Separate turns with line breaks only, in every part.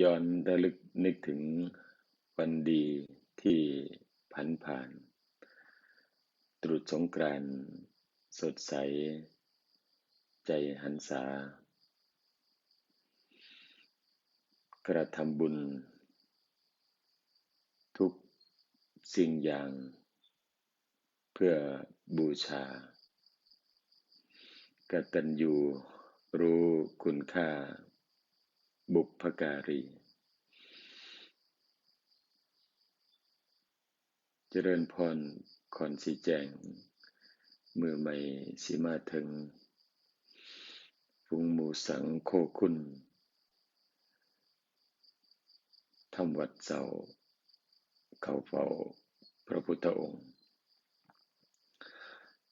ย้อนระลึกนึกถึงวันดีที่ผันผ่าน ตรุษสงกรานต์สดใส ใจหันษากระทำบุญ ทุกสิ่งอย่าง เพื่อบูชากตัญญูรู้คุณค่า บุพการี เจริญพรคอนสีแจง มือใหม่สิมาถึงฟุงหมูสังโคคุณทำวัดเสาเขาเฝ้าพระพุทธองค์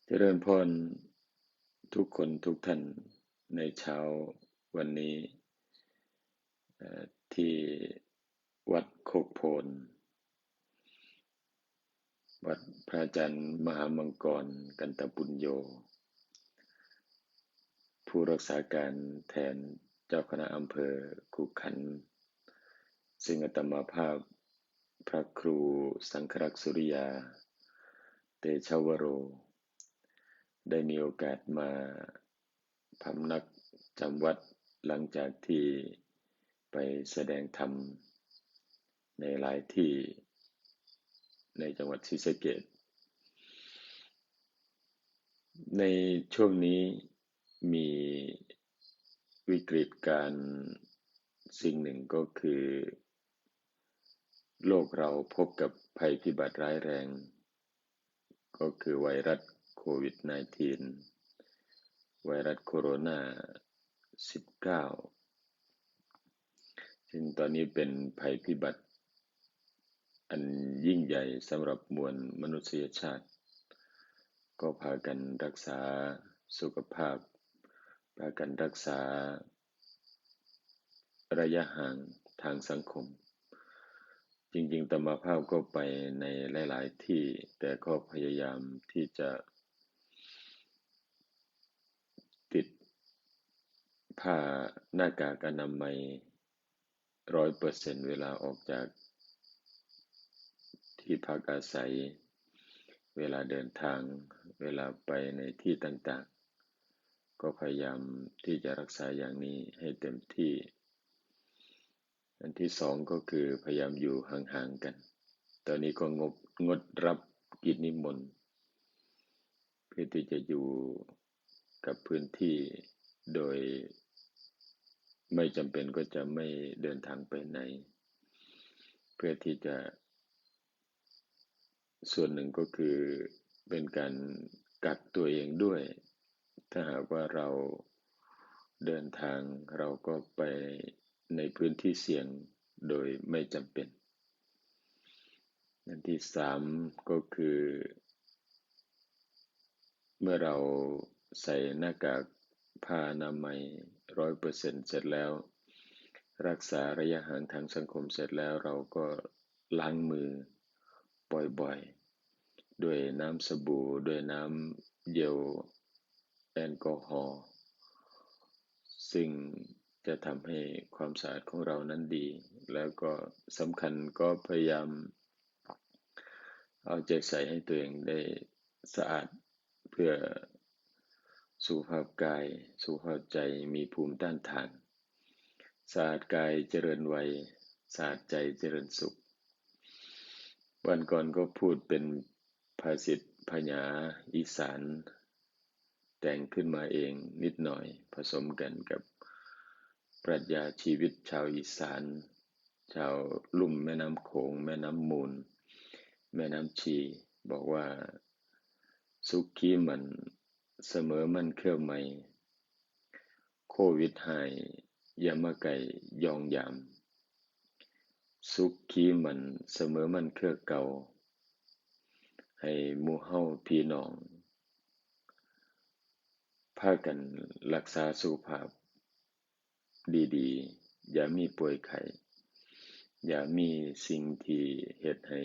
เจริญพรทุกคนทุกท่านในเช้าวันนี้ ที่วัดโคกโพน วัดพระอาจารย์มหามังกรกันตบุญโย ผู้รักษาการแทนเจ้าคณะอำเภอคุขัน ซึ่งอัตมาภาพพระครูสังครักสุริยา เตชวโร ได้มีโอกาสมาพำนักจำวัดหลังจากที่ ไปแสดงธรรมในหลายที่ในจังหวัดศรีสะเกดในช่วงนี้มีวิกฤตการสิ่งหนึ่งก็คือ โลกเราพบกับภัยพิบัติร้ายแรง ก็คือไวรัสโควิด -19 ไวรัสโคโรนา 19 ซึ่งตอนนี้เป็นภัยพิบัติ อันยิ่งใหญ่สำหรับมวลมนุษยชาติ ก็พากันรักษาสุขภาพ พากันรักษา ระยะห่างทางสังคม จริงๆตมาภาพก็ไปในหลาย ๆ ที่แต่ก็พยายามที่จะติดผ้าหน้ากากอนามัย ร้อยเปอร์เซ็นเวลาออกจากที่พักอาศัย เวลาเดินทาง เวลาไปในที่ต่างๆ ก็พยายามที่จะรักษาอย่างนี้ให้เต็มที่ อันที่สองก็คือพยายามอยู่ห่างๆกัน ตอนนี้ก็งดงดรับกิจนิมนต์เพื่อที่จะอยู่กับพื้นที่โดย ไม่จำเป็นก็จะไม่เดินทางไปไหน เพื่อที่จะ ส่วนหนึ่งก็คือเป็นการกักตัวเองด้วย ถ้าหากว่าเราเดินทางเราก็ไปในพื้นที่เสี่ยงโดยไม่จำเป็นอันที่สามก็คือ เมื่อเราใส่หน้ากากผ้าอนามัย ร้อยเปอร์เซ็นต์เสร็จแล้ว รักษาระยะห่างทางสังคมเสร็จแล้วเราก็ล้างมือบ่อยๆ ด้วยน้ำสบู่ ด้วยน้ำเยลแอลกอฮอล์ซึ่งจะทำให้ความสะอาดของเรานั้นดี แล้วก็สำคัญก็พยายาม เอาใจใส่ให้ตัวเองได้สะอาดเพื่อ สุขภาพกาย สุขภาพใจมีภูมิต้านทานสะอาดกายเจริญวัยสะอาดใจเจริญสุข วันก่อนก็พูดเป็นภาษิตพญาอีสาน แต่งขึ้นมาเองนิดหน่อยผสมกันกับปรัชญาชีวิตชาวอีสาน ชาวลุ่มแม่น้ำโขง แม่น้ำมูล แม่น้ำชี บอกว่า สุขีมัน เสมอมันเครื่อไม่ โควิดหายยามาไก่ยองยาม สุขีมันเสมอมันเครือเก่า ให้มูเฮาพี่น้องพากันรักษาสุขภาพ ดีๆ อย่ามีป่วยไข้อย่ามีสิ่งที่เหตุให้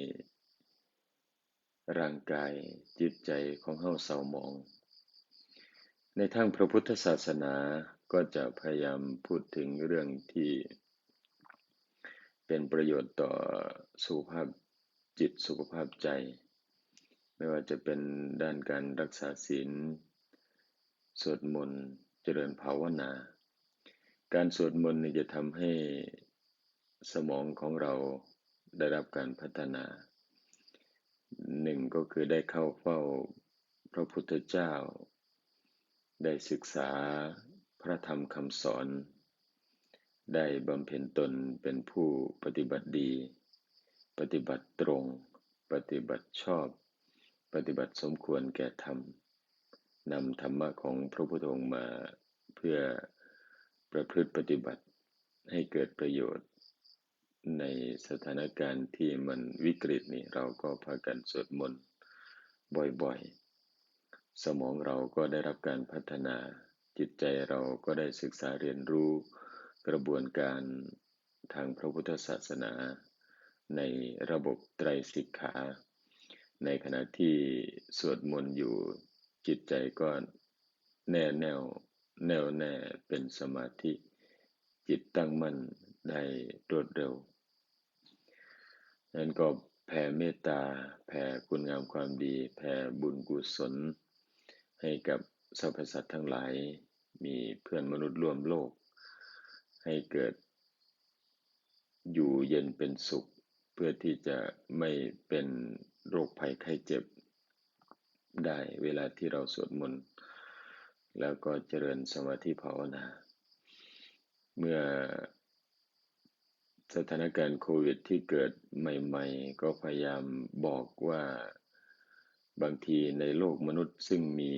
ร่างกายจิตใจของเฮาเศร้าหมอง ในทางพระพุทธศาสนาก็จะพยายามพูดถึงเรื่องที่เป็นประโยชน์ต่อสุขภาพจิตสุขภาพใจ ไม่ว่าจะเป็นด้านการรักษาศีลสวดมนต์เจริญภาวนา การสวดมนต์นี่จะทำให้สมองของเราได้รับการพัฒนาหนึ่งก็คือได้เข้าเฝ้าพระพุทธเจ้า ได้ศึกษาพระธรรมคำสอน ได้บำเพ็ญตนเป็นผู้ปฏิบัติดี ปฏิบัติตรง ปฏิบัติชอบ ปฏิบัติสมควรแก่ธรรมนำธรรมะของพระพุทธองค์มาเพื่อประพฤติปฏิบัติให้เกิดประโยชน์ ในสถานการณ์ที่มันวิกฤตนี่เราก็พากันสวดมนต์บ่อยๆ สมองเราก็ได้รับการพัฒนา จิตใจเราก็ได้ศึกษาเรียนรู้กระบวนการทางพระพุทธศาสนา ในระบบไตรสิกขา ในขณะที่สวดมนต์อยู่จิตใจก็แน่แน่วแน่วแน่เป็นสมาธิจิตตั้งมั่นได้รวดเร็ว นั้นก็แผ่เมตตา แผ่คุณงามความดี แผ่บุญกุศล ให้กับสรรพสัตว์ทั้งหลายมีเพื่อนมนุษย์ร่วมโลก ให้เกิดอยู่เย็นเป็นสุข เพื่อที่จะไม่เป็นโรคภัยไข้เจ็บ ได้เวลาที่เราสวดมนต์แล้วก็เจริญสมาธิภาวนา เมื่อสถานการณ์โควิดที่เกิดใหม่ ๆ ก็พยายามบอกว่า บางทีในโลกมนุษย์ซึ่งมี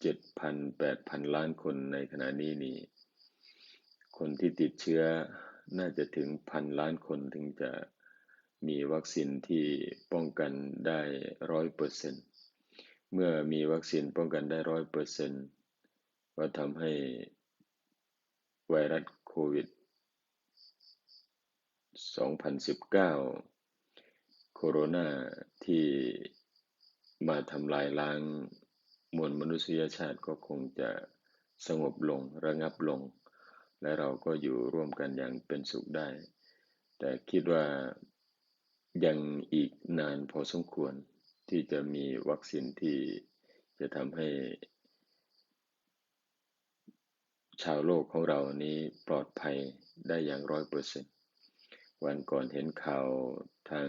เจ็ดพันแปดพันล้านคนในขณะนี้นี่ คนที่ติดเชื้อน่าจะถึงพันล้านคนถึงจะมีวัคซีนที่ป้องกันได้ร้อยเปอร์เซ็นต์เมื่อมีวัคซีนป้องกันได้ร้อยเปอร์เซ็นต์ก็ทำให้ไวรัสโควิด 2019 โคโรนาที่ มาทำลายล้างมวลมนุษยชาติก็คงจะสงบลงระงับลง และเราก็อยู่ร่วมกันอย่างเป็นสุขได้ แต่คิดว่ายังอีกนานพอสมควรที่จะมีวัคซีนที่จะทำให้ ชาวโลกของเรานี้ปลอดภัยได้อย่างร้อยเปอร์เซ็นต์วันก่อนเห็นข่าวทาง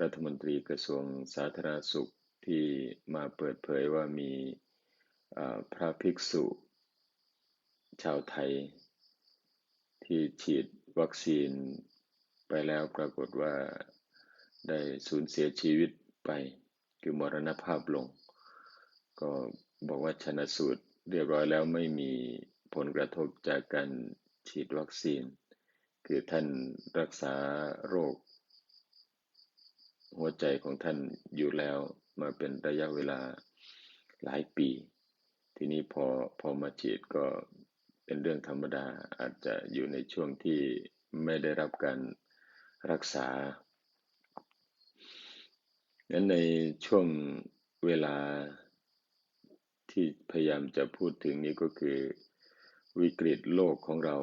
รัฐมนตรีกระทรวงสาธารณสุข ที่มาเปิดเผยว่ามีพระภิกษุ ชาวไทย ที่ฉีดวัคซีนไปแล้วปรากฏว่าได้สูญเสียชีวิตไป คือมรณภาพลง ก็บอกว่าชนะสูตรเรียบร้อยแล้วไม่มีผลกระทบจากการฉีดวัคซีน คือท่านรักษาโรค หัวใจของท่านอยู่แล้ว มาเป็นระยะเวลาหลายปี ทีนี้พอพอมาฉีดก็เป็นเรื่องธรรมดาอาจจะอยู่ในช่วงที่ไม่ได้รับการรักษางั้นในช่วงเวลาที่พยายามจะพูดถึงนี้ก็คือวิกฤตโลกของเรา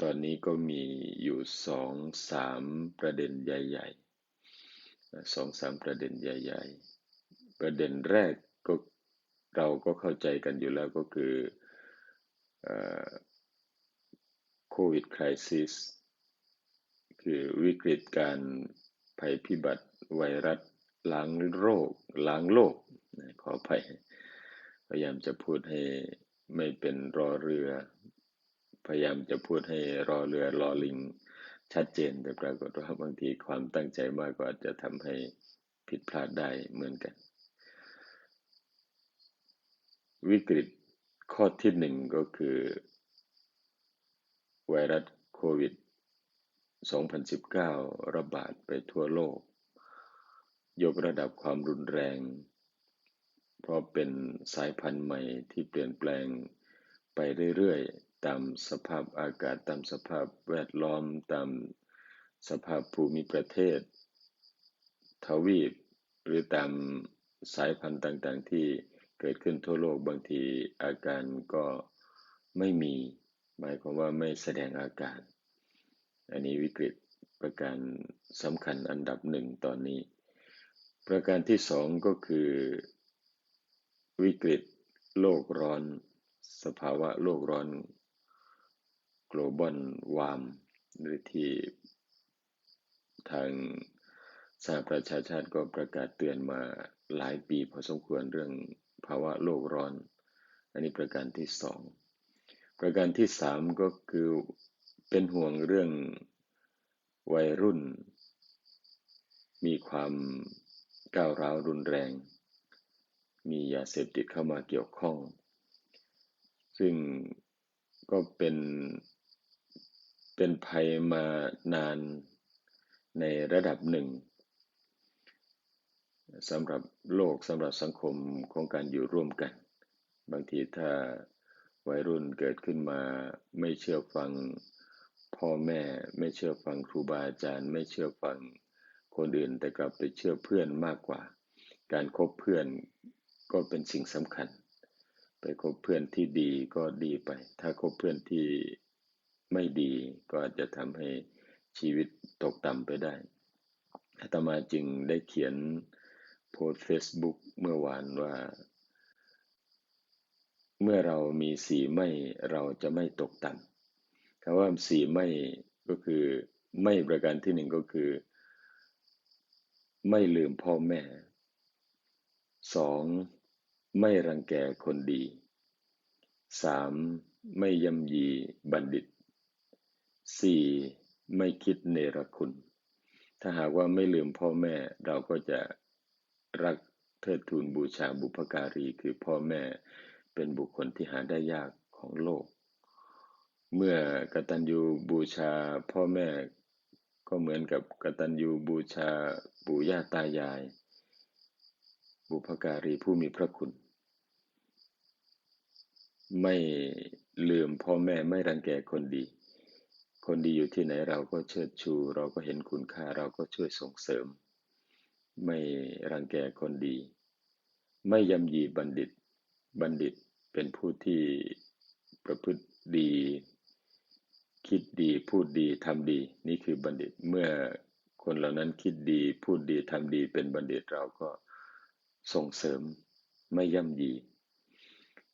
ตอนนี้ก็มีอยู่สองสามประเด็นใหญ่ๆ สองสามประเด็นใหญ่ ๆ ประเด็นแรกก็เราก็เข้าใจกันอยู่แล้วก็คือโควิดคริสิสคือวิกฤตการภัยพิบัติไวรัสล้างโรคล้างโลกขอไปพยายามจะพูดให้ไม่เป็นรอเรือ พยายามจะพูดให้รอเรือรอลิง ชัดเจนแต่ปรากฏว่าบางทีความตั้งใจมากก็อาจจะทำให้ผิดพลาดได้เหมือนกัน วิกฤตข้อที่หนึ่งก็คือ ไวรัสโควิด 2019 ระบาดไปทั่วโลก ยกระดับความรุนแรง เพราะเป็นสายพันธุ์ใหม่ที่เปลี่ยนแปลงไปเรื่อยๆ ตามสภาพอากาศตามสภาพแวดล้อมตามสภาพภูมิประเทศ ทวีป หรือตามสายพันธุ์ต่างๆ ที่เกิดขึ้นทั่วโลกบางทีอาการก็ไม่มี หมายความว่าไม่แสดงอาการ อันนี้วิกฤตประการสำคัญอันดับหนึ่งตอนนี้ ประการที่สองก็คือวิกฤตโลกร้อน สภาวะโลกร้อน global warm หรือที่ทางสหประชาชาติก็ประกาศเตือนมาหลายปีพอสมควรเรื่องภาวะโลกร้อน อันนี้ประการที่สองประการที่สามก็คือเป็นห่วงเรื่องวัยรุ่น มีความก้าวร้าวรุนแรง มียาเสพติดเข้ามาเกี่ยวข้อง ซึ่งก็เป็น เป็นภัยมานานในระดับหนึ่งสำหรับโลกสำหรับสังคมของการอยู่ร่วมกัน บางทีถ้าวัยรุ่นเกิดขึ้นมาไม่เชื่อฟังพ่อแม่ไม่เชื่อฟังครูบาอาจารย์ ไม่เชื่อฟังคนอื่น แต่กลับไปเชื่อเพื่อนมากกว่า การคบเพื่อนก็เป็นสิ่งสำคัญ ไปคบเพื่อนที่ดีก็ดีไป ถ้าคบเพื่อนที่ ไม่ดีก็อาจจะทำให้ชีวิตตกต่ำไปได้อาตมาจึงได้เขียนโพสเฟซบุ๊กเมื่อวานว่า เมื่อเรามีสีไม่เราจะไม่ตกต่ำคำว่าสีไม่ก็คือไม่ประการที่หนึ่งก็คือ ไม่ลืมพ่อแม่สองไม่รังแกคนดีสามไม่ยำยีบัณฑิต สี่ไม่คิดเนรคุณ ถ้าหากว่าไม่ลืมพ่อแม่เราก็จะรักเทิดทูนบูชาบุพการีคือพ่อแม่เป็นบุคคลที่หาได้ยากของโลก เมื่อกตัญญูบูชาพ่อแม่ก็เหมือนกับกตัญญูบูชาปู่ย่าตายาย บุพการีผู้มีพระคุณ ไม่ลืมพ่อแม่ไม่รังแกคนดี คนดีอยู่ที่ไหนเราก็เชิดชู เราก็เห็นคุณค่าเราก็ช่วยส่งเสริม ไม่รังแกคนดี ไม่ยำยีบัณฑิต บัณฑิตเป็นผู้ที่ประพฤติดี คิดดีพูดดีทำดี นี่คือบัณฑิตเมื่อคนเหล่านั้นคิดดีพูดดีทำดีเป็นบัณฑิตเราก็ส่งเสริมไม่ย่ำยี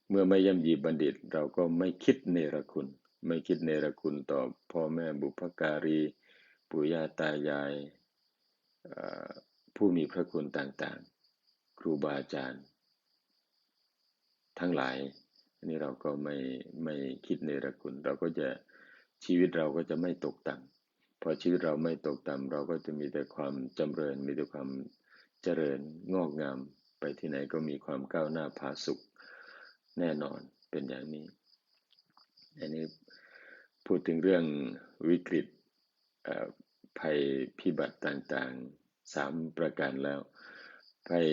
เมื่อไม่ย่ำยีบัณฑิตเราก็ไม่คิดเนรคุณ ไม่คิดเนรคุณต่อพ่อแม่บุพการี ปู่ย่าตายายผู้มีพระคุณต่างๆ ครูบาอาจารย์ ทั้งหลายอันนี้เราก็ไม่ไม่คิดในรคุณ เราก็จะชีวิตเราก็จะไม่ตกต่ำพอชีวิตเราไม่ตกต่ำเราก็จะมีแต่ความจำเริญ มีแต่ความเจริญงอกงาม ไปที่ไหนก็มีความก้าวหน้าพาสุขแน่นอนเป็นอย่างนี้ อันนี้ พูดถึงเรื่องวิกฤตภัยพิบัติต่างๆสามประการแล้ว ภัย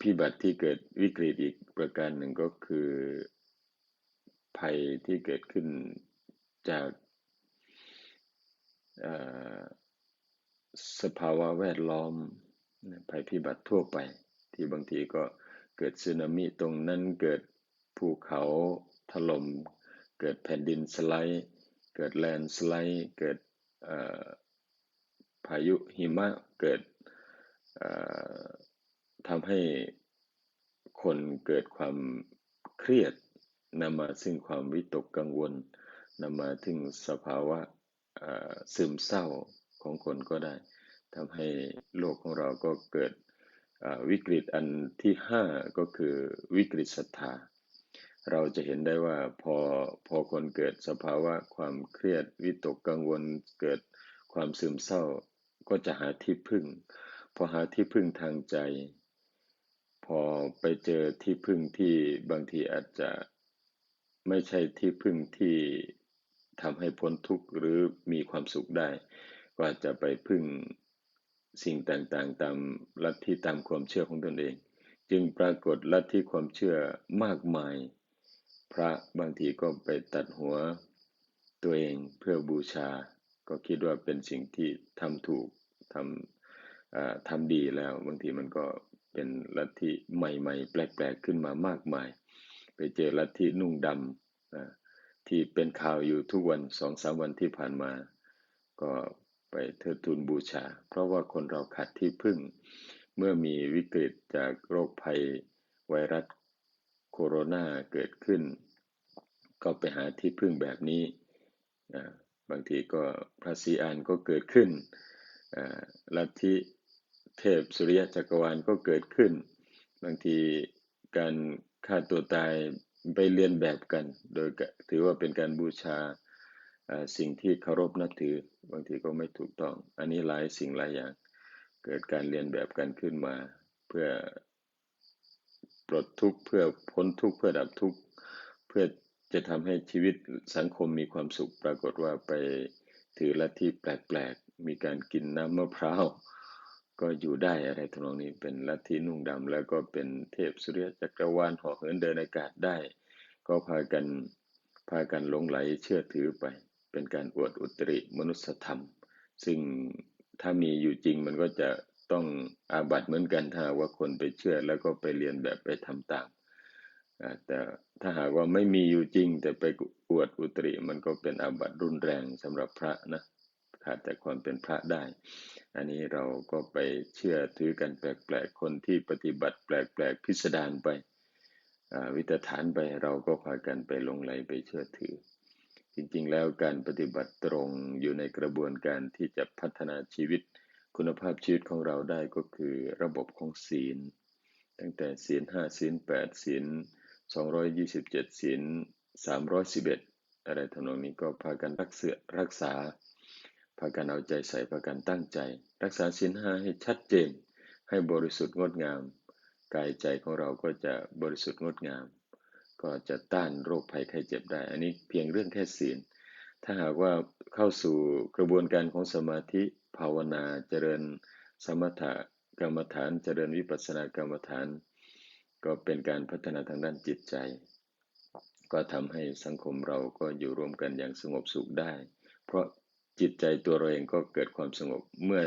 พิบัติที่เกิดวิกฤตอีกประการหนึ่งก็คือ ภัยที่เกิดขึ้นจากสภาวะแวดล้อมภัยพิบัติทั่วไป ที่บางทีก็เกิดสึนามิตรงนั้นเกิดภูเขาถล่ม เกิดแผ่นดินสไลด์ เกิดแลนสไลด์ เกิดพายุหิมะ เกิดทำให้คนเกิดความเครียดนำมาซึ่งความวิตกกังวลนำมาถึงสภาวะซึมเศร้าของคนก็ได้ทำให้โลกของเราก็เกิดวิกฤตอันที่ห้าก็คือวิกฤตศรัทธา เราจะเห็นได้ว่าพอพอคนเกิดสภาวะความเครียดวิตกกังวลเกิดความซึมเศร้า ก็จะหาที่พึ่ง พอหาที่พึ่งทางใจ พอไปเจอที่พึ่งที่บางทีอาจจะไม่ใช่ที่พึ่งที่ทำให้พ้นทุกข์หรือมีความสุขได้ ก็อาจจะไปพึ่งสิ่งต่างๆ ตามลัทธิตามความเชื่อของตนเอง จึงปรากฏลัทธิความเชื่อมากมาย พระบางทีก็ไปตัดหัวตัวเองเพื่อบูชา ก็คิดว่าเป็นสิ่งที่ทำถูกทำทำดีแล้ว บางทีมันก็เป็นลัทธิใหม่ๆ แปลกๆขึ้นมามากมาย ไปเจอลัทธินุ่งดำที่เป็นข่าวอยู่ทุกวันสองสามวันที่ผ่านมา ก็ไปเทิดทูนบูชา เพราะว่าคนเราขาดที่พึ่ง เมื่อมีวิกฤตจากโรคภัยไวรัสโคโรนาเกิดขึ้น ก็ไปหาที่พึ่งแบบนี้บางทีก็พระศรีอานก็เกิดขึ้นลัทธิเทพสุริยะจักรวาลก็เกิดขึ้น บางทีการฆ่าตัวตายไปเรียนแบบกัน โดยถือว่าเป็นการบูชาสิ่งที่เคารพนับถือ บางทีก็ไม่ถูกต้อง อันนี้หลายสิ่งหลายอย่าง เกิดการเรียนแบบกันขึ้นมา เพื่อปลดทุกข์เพื่อพ้นทุกข์เพื่อดับทุกข์เพื่อ จะทำให้ชีวิตสังคมมีความสุข ปรากฏว่าไปถือลัทธิแปลกๆ มีการกินน้ำมะพร้าวก็อยู่ได้อะไรทำนองนี้เป็นลัทธินุ่งดำแล้วก็เป็นเทพสุริยะจักรวาลห่อเหินเดินอากาศได้ ก็พากันพากันหลงไหลเชื่อถือไป เป็นการอวดอุตริมนุสธรรม ซึ่งถ้ามีอยู่จริงมันก็จะต้องอาบัตเหมือนกันถ้าว่าคนไปเชื่อแล้วก็ไปเรียนแบบไปทำตามแต่ ถ้าหากว่าไม่มีอยู่จริง แต่ไปอวดอุตริมันก็เป็นอาบัตรุนแรงสำหรับพระนะขาดจากความเป็นพระได้ อันนี้เราก็ไปเชื่อถือกันแปลกๆ คนที่ปฏิบัติแปลกๆพิสดารไปวิตฐานไปเราก็พากันไปลงไหลไปเชื่อถือ จริงๆ แล้วการปฏิบัติตรงอยู่ในกระบวนการที่จะพัฒนาชีวิต คุณภาพชีวิตของเราได้ก็คือระบบของศีล ตั้งแต่ศีลห้าศีลแปดศีล สองร้อยยี่สิบเจ็ดศีลสามร้อยสิบเอ็ดอะไรทำนองนี้ก็พากันรักเสือรักษา พากันเอาใจใส่ พากันตั้งใจ รักษาศีลห้าให้ชัดเจน ให้บริสุทธิ์งดงาม กายใจของเราก็จะบริสุทธิ์งดงาม ก็จะต้านโรคภัยไข้เจ็บได้ อันนี้เพียงเรื่องแค่ศีล ถ้าหากว่าเข้าสู่กระบวนการของสมาธิภาวนาเจริญสมถกรรมฐานเจริญวิปัสสนากรรมฐาน ก็เป็นการพัฒนาทางด้านจิตใจ ก็ทำให้สังคมเราก็อยู่รวมกันอย่างสงบสุขได้ เพราะจิตใจตัวเราเองก็เกิดความสงบเมื่อ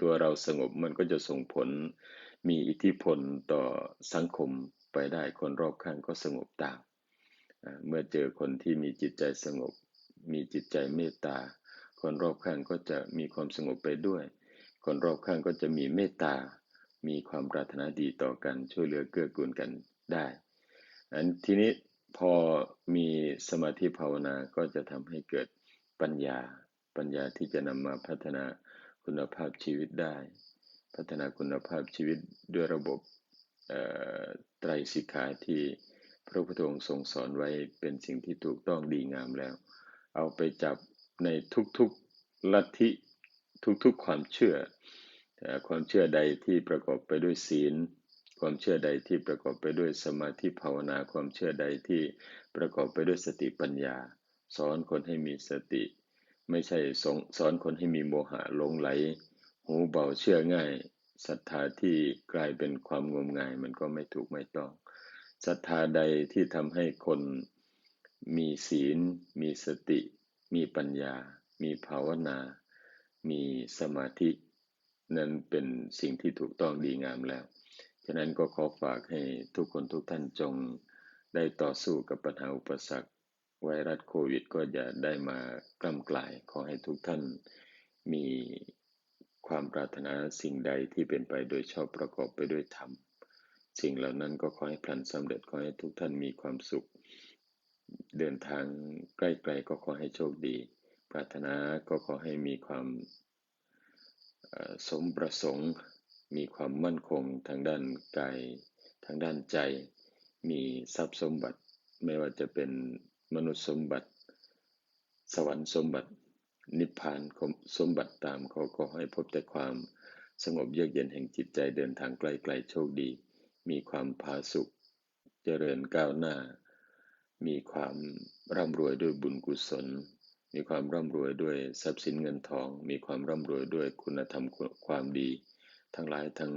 ตัวเราสงบมันก็จะส่งผลมีอิทธิพลต่อสังคมไปได้คนรอบข้างก็สงบตามเมื่อเจอคนที่มีจิตใจสงบ มีจิตใจเมตตา คนรอบข้างก็จะมีความสงบไปด้วย คนรอบข้างก็จะมีเมตตา มีความปรารถนาดีต่อกันช่วยเหลือเกื้อกูลกันได้อันทีนี้พอมีสมาธิภาวนาก็จะทำให้เกิดปัญญา ปัญญาที่จะนำมาพัฒนาคุณภาพชีวิตได้ พัฒนาคุณภาพชีวิตด้วยระบบไตรสิกขาที่พระพุทธองค์ทรงสอนไว้เป็นสิ่งที่ถูกต้องดีงามแล้ว เอาไปจับในทุกๆลัทธิทุกๆความเชื่อ ความเชื่อใดที่ประกอบไปด้วยศีล ความเชื่อใดที่ประกอบไปด้วยสมาธิภาวนา ความเชื่อใดที่ประกอบไปด้วยสติปัญญา สอนคนให้มีสติ ไม่ใช่สอนคนให้มีโมหะหลงไหล หูเบาเชื่อง่ายศรัทธาที่กลายเป็นความงมงายมันก็ไม่ถูกไม่ต้องศรัทธาใดที่ทำให้คนมีศีล มีสติ มีปัญญา มีภาวนา มีสมาธิ นั้นเป็นสิ่งที่ถูกต้องดีงามแล้ว ฉะนั้นก็ขอฝากให้ทุกคนทุกท่านจงได้ต่อสู้กับปัญหาอุปสรรค ไวรัสโควิด ก็จะได้มากล้ำกลาย ขอให้ทุกท่านมีความปรารถนาสิ่งใดที่เป็นไปโดยชอบประกอบไปด้วยธรรม สิ่งเหล่านั้นก็ขอให้พลันสำเร็จ ขอให้ทุกท่านมีความสุข เดินทางใกล้ๆก็ขอให้โชคดี ปรารถนาก็ขอให้มีความ สมประสงค์ มีความมั่นคงทางด้านกายทางด้านใจ มีทรัพย์สมบัติ ไม่ว่าจะเป็นมนุษย์สมบัติ สวรรค์สมบัติ นิพพานสมบัติตามเขาก็ให้พบแต่ความสงบเยือกเย็นแห่งจิตใจเดินทางไกลๆโชคดี มีความผาสุข เจริญก้าวหน้า มีความร่ำรวยด้วยบุญกุศล มีความร่ำรวยด้วยทรัพย์สินเงินทอง มีความร่ำรวยด้วยคุณธรรมความดี ทั้งหลายทั้ง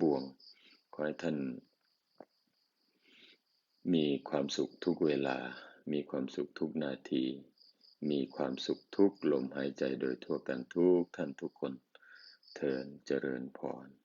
ปวง ขอให้ท่าน มีความสุขทุกเวลา มีความสุขทุกนาที มีความสุขทุกลมหายใจโดยทั่วกันทุกท่านทุกคน เทินเจริญพร